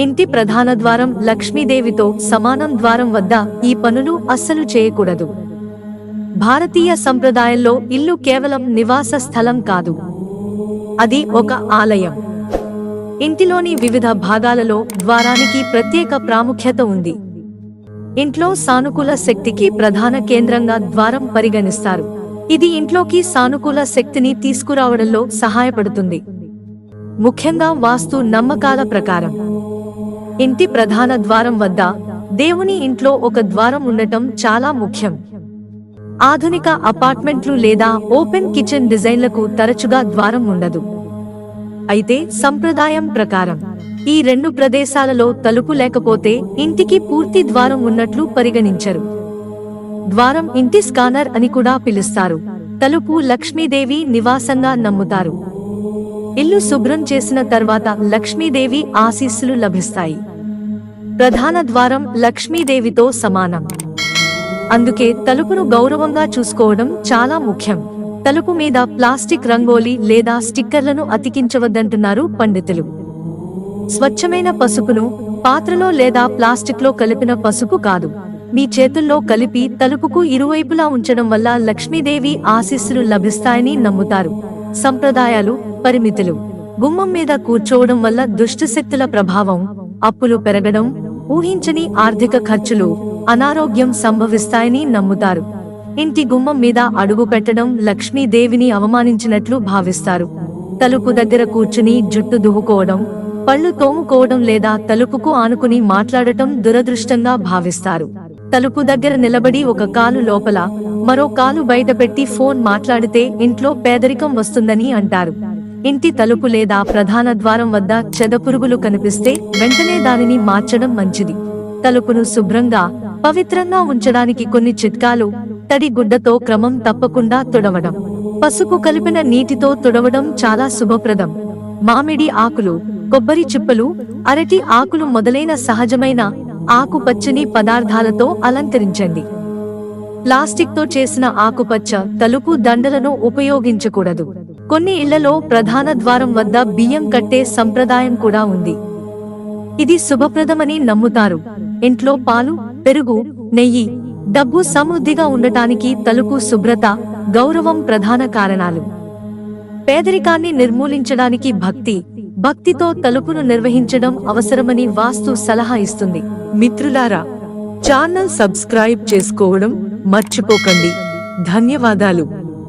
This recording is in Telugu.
ఇంటి ప్రధాన ద్వారం లక్ష్మీదేవితో సమానం ద్వారం వద్ద ఈ పనులు అస్సలు చేయకూడదు. భారతీయ సంప్రదాయంలో ఇల్లు కేవలం నివాస స్థలం కాదు. అది ఒక ఆలయం. ఇంటిలోని వివిధ భాగాలలో ద్వారానికి ప్రత్యేక ప్రాముఖ్యత ఉంది. ఇంట్లో సానుకూల శక్తికి ప్రధాన కేంద్రంగా ద్వారం పరిగణిస్తారు. ఇది ఇంట్లోకి సానుకూల శక్తిని తీసుకురావడంలో సహాయపడుతుంది. ముఖ్యంగా వాస్తు నమ్మకాల ప్రకారం. ఇంటి ప్రధాన ద్వారం వద్ద దేవుని ఇంట్లో ఒక ద్వారం ఉండటం చాలా ముఖ్యం. ఆధునిక అపార్ట్మెంట్లు లేదా ఓపెన్ కిచెన్ డిజైన్లకు తరచుగా ద్వారం ఉండదు. అయితే సంప్రదాయం ప్రకారం ఈ రెండు ప్రదేశాలలో తలుపు లేకపోతే ఇంటికి పూర్తి ద్వారం ఉన్నట్లు పరిగణించరు. ద్వారం ఇంటి స్కానర్ అని కూడా పిలుస్తారు. తలుపు లక్ష్మీదేవి నివాసంగా నమ్ముతారు. ఇల్లు శుభ్రం చేసిన తర్వాత లక్ష్మీదేవి ఆశీస్సులు లభిస్తాయి. ప్రధాన ద్వారం లక్ష్మీదేవితో సమానం. అందుకే తలుపును గౌరవంగా చూసుకోవడం చాలా ముఖ్యం. తలుపు మీద ప్లాస్టిక్ రంగోలి లేదా స్టిక్కర్లను అతికించవద్దంటున్నారు పండితులు. స్వచ్ఛమైన పసుపును పాత్రలో లేదా ప్లాస్టిక్లో కలిపిన పసుపు కాదు. మీ చేతుల్లో కలిపి తలుపుకు ఇరువైపులా ఉంచడం వల్ల లక్ష్మీదేవి ఆశీస్సులు లభిస్తాయని నమ్ముతారు. సంప్రదాయాలు పరిమితులు. గుమ్మం మీద కూర్చోవడం వల్ల దుష్టశక్తుల ప్రభావం అప్పులు పెరగడం ఊహించని ఆర్థిక ఖర్చులు అనారోగ్యం సంభవిస్తాయని నమ్ముతారు. ఇంటి గుమ్మం మీద అడుగు పెట్టడం లక్ష్మీదేవిని అవమానించినట్లు భావిస్తారు. తలుపు దగ్గర కూర్చుని జుట్టు దువ్వుకోవడం పళ్ళు తోముకోవడం లేదా తలుపుకు ఆనుకుని మాట్లాడటం దురదృష్టంగా భావిస్తారు. తలుపు దగ్గర నిలబడి ఒక కాలు లోపల మరో కాలు బయటపెట్టి ఫోన్ మాట్లాడితే ఇంట్లో పేదరికం వస్తుందని అంటారు. ఇంటి తలుపు లేదా ప్రధాన ద్వారం వద్ద చెదపురుగులు కనిపిస్తే వెంటనే దానిని మార్చడం మంచిది. తలుపును శుభ్రంగా పవిత్రంగా ఉంచడానికి కొన్ని చిట్కాలు తడి గుడ్డతో క్రమం తప్పకుండా తుడవడం. పసుపు కలిపిన నీటితో తుడవడం చాలా శుభప్రదం. మామిడి ఆకులు కొబ్బరి చిప్పలు అరటి ఆకులు మొదలైన సహజమైన ఆకుపచ్చని పదార్థాలతో అలంకరించండి. ప్లాస్టిక్తో చేసిన ఆకుపచ్చ తలుపు దండలను ఉపయోగించకూడదు. కొన్ని ఇళ్ళలో ప్రధాన ద్వారం వద్ద బియ్యం కట్టే సంప్రదాయం కూడా ఉంది. ఇది శుభప్రదమని నమ్ముతారు. ఇంట్లో పాలు పెరుగు నెయ్యి డబ్బు సమృద్ధిగా ఉండటానికి తలుపు శుభ్రత గౌరవం ప్రధాన కారణాలు. పేదరికాన్ని నిర్మూలించడానికి భక్తి భక్తితో తలుపును నిర్వహించడం అవసరమని వాస్తు సలహా ఇస్తుంది. మిత్రులారా ఛానల్ సబ్స్క్రైబ్ చేసుకోవడం మర్చిపోకండి. ధన్యవాదాలు.